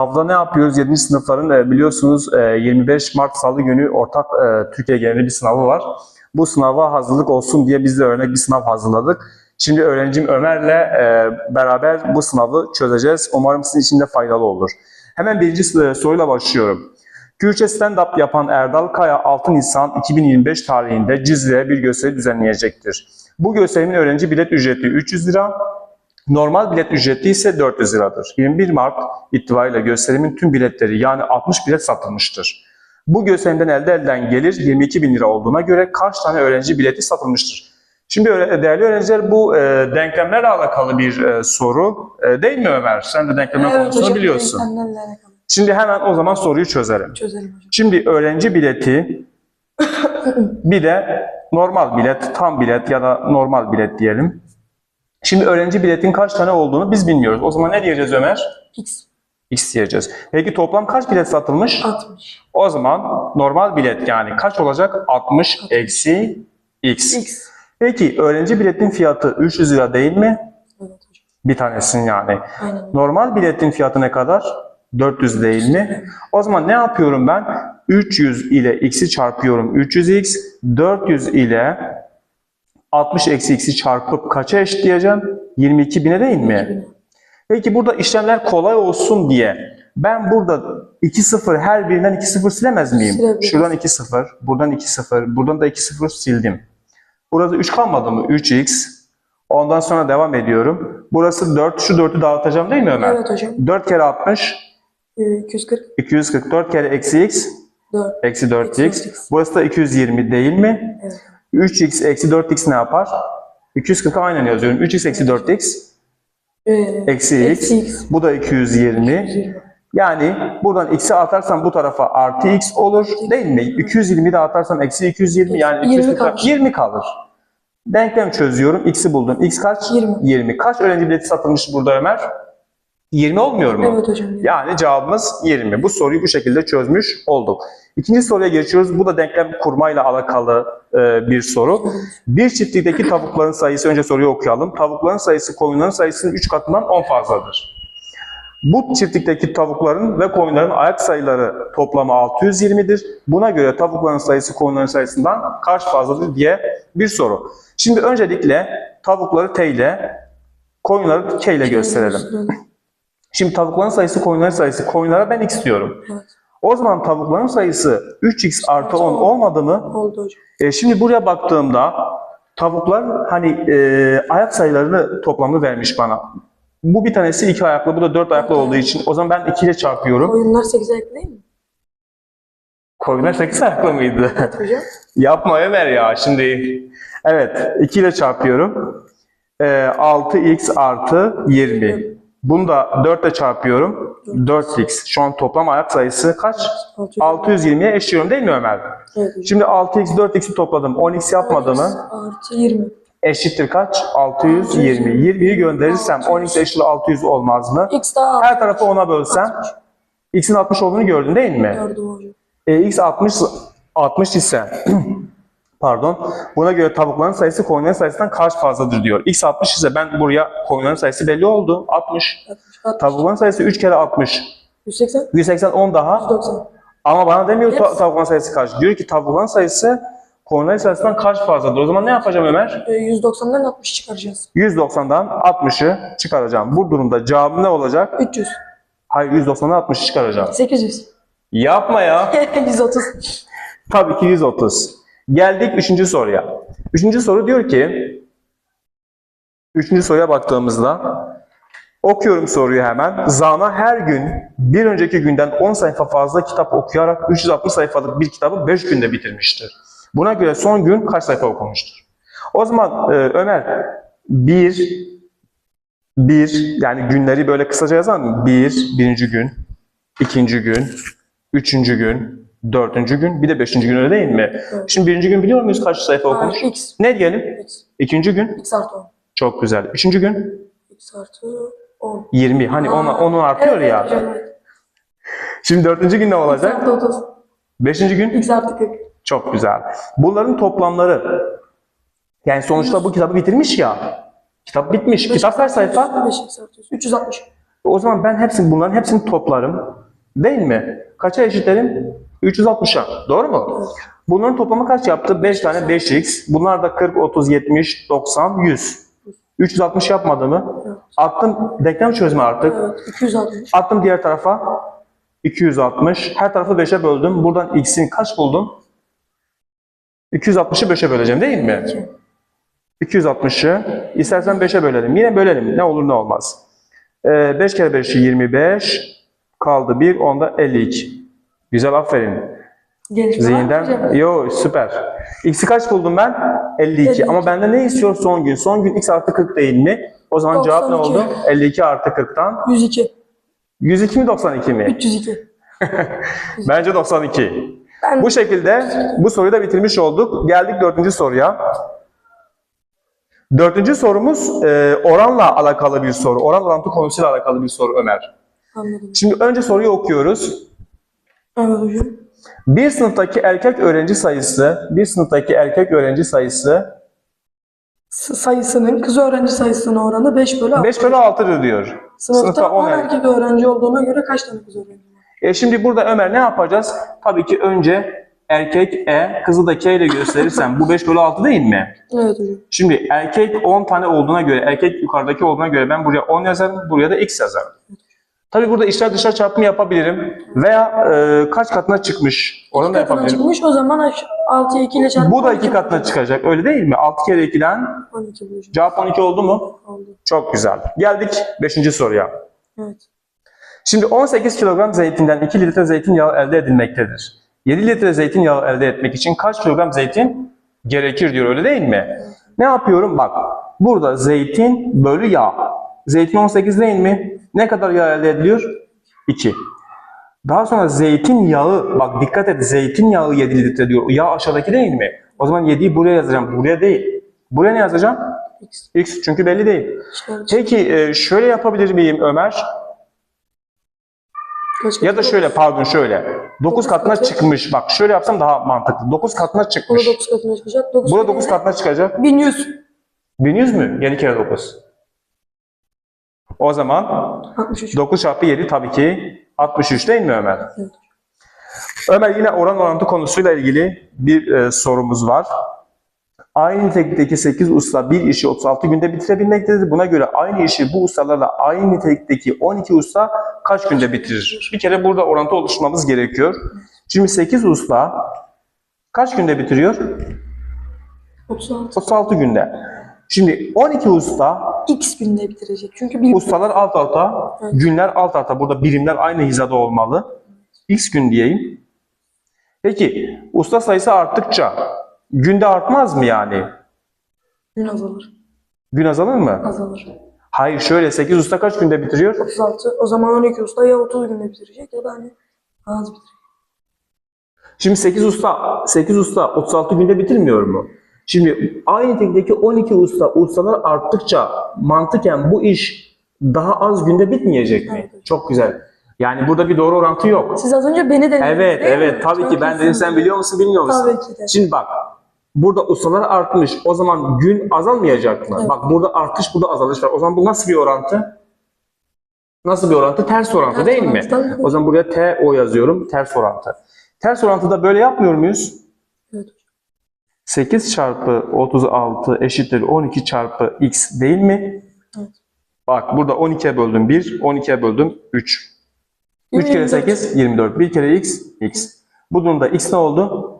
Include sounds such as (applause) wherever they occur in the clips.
Hafta ne yapıyoruz? 7. sınıfların e, biliyorsunuz e, 25 Mart Salı günü ortak e, Türkiye geneli bir sınavı var. Bu sınava hazırlık olsun diye biz de örnek bir sınav hazırladık. Şimdi öğrencim Ömer'le e, beraber bu sınavı çözeceğiz. Umarım sizin için de faydalı olur. Hemen birinci soruyla başlıyorum. Kürtçe stand-up yapan Erdal Kaya 6 Nisan 2025 tarihinde Cizre'ye bir gösteri düzenleyecektir. Bu gösterimin öğrenci bilet ücreti 300 lira, normal bilet ücreti ise 400 liradır. 21 Mart itibariyle gösterimin tüm biletleri yani 60 bilet satılmıştır. Bu gösterimden elde edilen gelir 22 bin lira olduğuna göre kaç tane öğrenci bileti satılmıştır? Şimdi değerli öğrenciler bu e, denklemlerle alakalı bir e, soru e, değil mi Ömer? Sen de denklemler konusunu biliyorsun. Denklemlerle alakalı. Şimdi hemen o zaman soruyu çözelim. Çözelim hocam. Şimdi öğrenci bileti bir de normal bilet, tam bilet ya da normal bilet diyelim. Şimdi öğrenci biletin kaç tane olduğunu biz bilmiyoruz. O zaman ne diyeceğiz Ömer? X X diyeceğiz. Peki toplam kaç bilet satılmış? 60. O zaman normal bilet yani kaç olacak? 60 eksi X. X. Peki öğrenci biletin fiyatı 300 lira değil mi? Evet hocam. Bir tanesinin yani. Aynen. Normal biletin fiyatı ne kadar? 400 değil mi? O zaman ne yapıyorum ben? 300 ile x'i çarpıyorum 300x, 400 ile 60 eksi x'i çarpıp kaça eşitleyeceğim? 22 bine değil mi? Peki burada işlemler kolay olsun diye ben burada 2 0 her birinden 2 0 silemez miyim? Silebiliriz. Şuradan 2 0, buradan 2 0, buradan da 2 0 sildim. Burada 3 kalmadı mı? 3x. Ondan sonra devam ediyorum. Burası 4. Şu 4'ü dağıtacağım değil mi Ömer? Evet hocam. 4 kere 60, Ee, 240. 244 kere eksi x, 4. eksi 4x. Eksi 4x. Burası da 220 değil mi? Evet. 3x eksi 4x ne yapar? 240'a aynen yazıyorum. 3x eksi 4x Ee, eksi x. Bu da 220. 120. Yani buradan x'i atarsam bu tarafa artı x olur değil mi? 220 de atarsam eksi 220 yani 20 240 kalır. 20 kalır. Denklem çözüyorum. X'i buldum. X kaç? 20. 20. Kaç öğrenci bileti satılmış burada Ömer? 20 olmuyor mu? Evet hocam. Yani cevabımız 20. Bu soruyu bu şekilde çözmüş olduk. İkinci soruya geçiyoruz. Bu da denklem kurmayla alakalı bir soru. Bir çiftlikteki tavukların sayısı, önce soruyu okuyalım. Tavukların sayısı koyunların sayısının 3 katından 10 fazladır. Bu çiftlikteki tavukların ve koyunların ayak sayıları toplamı 620'dir. Buna göre tavukların sayısı koyunların sayısından kaç fazladır diye bir soru. Şimdi öncelikle tavukları T ile, koyunları K ile gösterelim. Şimdi tavukların sayısı koyunların sayısı. Koyunlara ben x diyorum. O zaman tavukların sayısı 3x artı 10 olmadı mı? Oldu hocam. E, şimdi buraya baktığımda tavuklar hani e, ayak sayılarını toplamını vermiş bana. Bu bir tanesi iki ayaklı, bu da dört ayaklı olduğu için o zaman ben 2 ile çarpıyorum. Oyunlar 8 ayaklı değil mi? Koyunlar 8 ayaklı mıydı? Evet hocam. (laughs) Yapma Ömer ya şimdi. Evet 2 ile çarpıyorum. E, 6x artı 20. Bunu da 4 ile çarpıyorum. 4x. Şu an toplam ayak sayısı kaç? 620'ye eşliyorum değil mi Ömer? Evet. Şimdi 6x 4x'i topladım. 10x yapmadı mı? Artı 20. Eşittir kaç? 620. 20'yi gönderirsem 10x eşittir 600 olmaz mı? X daha Her tarafı 10'a bölsem x'in 60 olduğunu gördün değil mi? gördüm hocam. E, x 60 60 ise (clears throat) pardon buna göre tavukların sayısı koyunların sayısından kaç fazladır diyor. x 60 ise ben buraya koyunların sayısı belli oldu. 60. 60. 60. Tavukların sayısı 3 kere 60. 180. 180 10 daha. 190. Ama bana demiyor ta- tavukların sayısı kaç. Diyor ki tavukların sayısı koyunların sayısından kaç fazladır. O zaman ne yapacağım Ömer? Ee, 190'dan 60 çıkaracağız. 190'dan 60'ı çıkaracağım. Bu durumda cevabım ne olacak? 300. Hayır 190'dan 60'ı çıkaracağım. 800. Yapma ya. (laughs) 130. Tabii ki 130. Geldik üçüncü soruya. Üçüncü soru diyor ki, üçüncü soruya baktığımızda, okuyorum soruyu hemen. Zana her gün bir önceki günden 10 sayfa fazla kitap okuyarak 360 sayfalık bir kitabı 5 günde bitirmiştir. Buna göre son gün kaç sayfa okumuştur? O zaman e, Ömer, bir, bir, yani günleri böyle kısaca yazalım. Bir, birinci gün, ikinci gün, üçüncü gün, dördüncü gün, bir de beşinci gün öyle değil mi? Evet. Şimdi birinci gün biliyor muyuz kaç sayfa okumuş? X. Ne diyelim? X. İkinci gün X artı 10. çok güzel. Üçüncü gün X artı 10. 20. Hani ona, onu artıyor evet, ya. Evet. Şimdi dördüncü gün ne X olacak? artı 30. Beşinci gün X artı 40. çok güzel. Bunların toplamları yani sonuçta bu kitabı bitirmiş ya. Kitap bitmiş. Kitap kaç sayfa? 5 X artı 100. 360. O zaman ben hepsini bunların hepsini toplarım. Değil mi? Kaça eşitlerim? 360'a. Doğru mu? Bunların toplamı kaç yaptı? 5 tane 5x. Bunlar da 40, 30, 70, 90, 100. 360 yapmadı mı? Attım denklem çözme artık. Evet. 260. Attım diğer tarafa. 260. Her tarafı 5'e böldüm. Buradan x'in kaç buldum? 260'ı 5'e böleceğim değil mi? 2. 260'ı istersen 5'e bölelim. Yine bölelim. Ne olur ne olmaz. Ee, 5 kere 5 25. Kaldı 1. Onda 52. Güzel aferin. Gelişme Zihinden. Yo süper. X'i kaç buldum ben? 52. 52. Ama bende ne istiyor son gün? Son gün x artı 40 değil mi? O zaman cevap ne 92. oldu? 52 artı 40'tan. 102. 102 mi 92 mi? 302. (laughs) Bence 92. Ben Bu şekilde bu soruyu da bitirmiş olduk. Geldik dördüncü soruya. Dördüncü sorumuz e, oranla alakalı bir soru. Oran orantı konusuyla alakalı bir soru Ömer. anladım. Şimdi önce soruyu okuyoruz. Evet hocam. Bir sınıftaki erkek öğrenci sayısı, bir sınıftaki erkek öğrenci sayısı S- sayısının, kız öğrenci sayısına oranı 5 bölü 6. 5 bölü 6'dır diyor. Sınıfta, sınıfta 10 on erkek öğrenci olduğuna göre kaç tane kız öğrenci var? E şimdi burada Ömer ne yapacağız? Tabii ki önce erkek E, kızı da K ile gösterirsem bu 5 bölü 6 değil mi? Evet hocam. Şimdi erkek 10 tane olduğuna göre, erkek yukarıdaki olduğuna göre ben buraya 10 yazarım, buraya da x yazarım. Tabii burada içler dışlar çarpımı yapabilirim veya e, kaç katına çıkmış onu da katına yapabilirim. çıkmış o zaman 6'ya 2 ile çarpı. Bu da 2 12 katına çıkacak öyle değil mi? 6 kere 2'den 12 bu hocam. cevap 12 oldu mu? Oldu. Çok güzel. Geldik 5. soruya. Evet. Şimdi 18 kilogram zeytinden 2 litre zeytinyağı elde edilmektedir. 7 litre zeytinyağı elde etmek için kaç kilogram zeytin gerekir diyor öyle değil mi? Ne yapıyorum? Bak burada zeytin bölü yağ. Zeytin 18 değil mi? Ne kadar yağ elde ediliyor? 2. Daha sonra zeytinyağı, bak dikkat et zeytinyağı 7 litre diyor. Yağ aşağıdaki değil mi? O zaman 7'yi buraya yazacağım. Buraya değil. Buraya ne yazacağım? X. X çünkü belli değil. İşler Peki e, şöyle yapabilir miyim Ömer? kaç Ya da şöyle pardon şöyle. 9 Dokuz katına katı. çıkmış. Bak şöyle yapsam daha mantıklı. 9 katına Burada çıkmış. 9 katına çıkacak. 9 Burada 9 katına çıkacak. 1100. 1100 mü? 7 kere 9. O zaman 63. 9 çarpı 7 tabii ki 63 değil mi Ömer? Evet. Ömer yine oran orantı konusuyla ilgili bir e, sorumuz var. Aynı nitelikteki 8 usta bir işi 36 günde bitirebilmektedir. Buna göre aynı işi bu ustalarla aynı nitelikteki 12 usta kaç günde bitirir? Bir kere burada orantı oluşturmamız gerekiyor. Şimdi 8 usta kaç günde bitiriyor? 36. 36 günde. Şimdi 12 usta X günde bitirecek. Çünkü bir Ustalar alt alta, Evet. günler alt alta. Burada birimler aynı hizada olmalı. X gün diyeyim. Peki usta sayısı arttıkça günde artmaz mı yani? gün azalır. Gün azalır mı? Azalır. Hayır şöyle 8 usta kaç günde bitiriyor? 36. O zaman 12 usta ya 30 günde bitirecek ya da hani az bitirecek. Şimdi 8 usta 8 usta 36 günde bitirmiyor mu? Şimdi aynı tekdeki 12 usta ustalar arttıkça mantıken bu iş daha az günde bitmeyecek mi? Evet. Çok güzel. Yani burada bir doğru orantı yok. Siz az önce beni denediniz Evet, değil mi? evet. Tabii Çok ki ben dedim sen biliyor musun bilmiyor musun? Tabii ki de. Şimdi bak. Burada ustalar artmış. O zaman gün azalmayacak mı? Evet. Bak burada artış, burada azalış var. O zaman bu nasıl bir orantı? Nasıl bir orantı? Ters orantı Ters değil mi? orantı, tabii ki. O zaman buraya TO yazıyorum. Ters orantı. Ters orantıda böyle yapmıyor muyuz? Evet. 8 çarpı 36 eşittir 12 çarpı x değil mi? Evet. Bak burada 12'ye böldüm 1, 12'ye böldüm 3. 3 kere 24. 8 24. 1 kere x x. Bu durumda x ne oldu?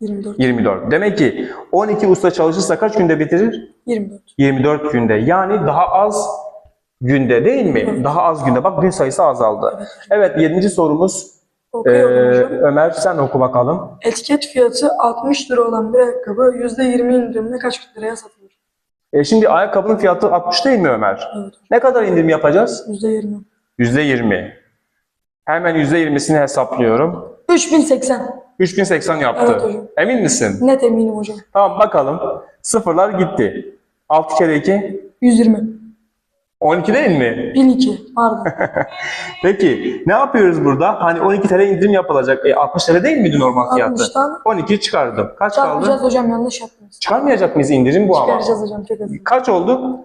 24. 24. Demek ki 12 usta çalışırsa kaç günde bitirir? 24. 24 günde. Yani daha az günde değil mi? Evet. Daha az günde. Bak gün sayısı azaldı. Evet 7. sorumuz. Ee. Ömer sen oku bakalım. Etiket fiyatı 60 lira olan bir ayakkabı %20 indirimle kaç liraya satılır? E şimdi ayakkabının fiyatı 60 değil mi Ömer? Evet. Ne kadar indirim yapacağız? %20. %20. Hemen %20'sini hesaplıyorum. 3080. 3080 yaptı. Evet hocam. Emin misin? Net eminim hocam. Tamam bakalım. Sıfırlar gitti. 6 kere 2 120. 12 değil mi? 1002. Pardon. (laughs) Peki ne yapıyoruz burada? Hani 12 TL indirim yapılacak. E 60 TL değil miydi normal fiyatı? 60'tan 12 çıkardım. Kaç kaldı? hocam yanlış yaptınız. Çıkarmayacak mıyız indirim bu ama? Çıkaracağız hocam çok hızlı. Kaç oldu?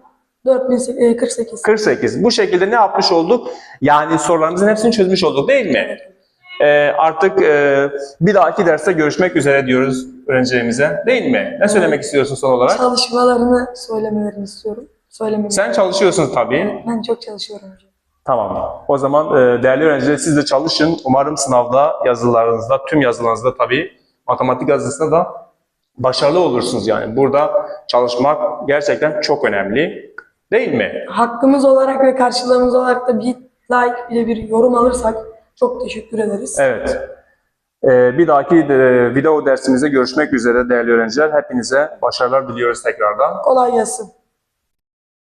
4048. 48. Bu şekilde ne yapmış olduk? Yani sorularımızın hepsini çözmüş olduk değil mi? Ee, artık e, bir dahaki derste görüşmek üzere diyoruz öğrencilerimize. Değil mi? Ne söylemek istiyorsun son olarak? Çalışmalarını söylemelerini istiyorum. Söylemeni. Sen çalışıyorsun tabii. Ben çok çalışıyorum hocam. Tamam. O zaman e, değerli öğrenciler siz de çalışın. Umarım sınavda, yazılarınızda, tüm yazılarınızda tabii matematik yazısında da başarılı olursunuz yani. Burada çalışmak gerçekten çok önemli. Değil mi? Hakkımız olarak ve karşılığımız olarak da bir like bir de bir yorum alırsak çok teşekkür ederiz. Evet. Ee, bir dahaki e, video dersimizde görüşmek üzere değerli öğrenciler. Hepinize başarılar diliyoruz tekrardan. Kolay gelsin.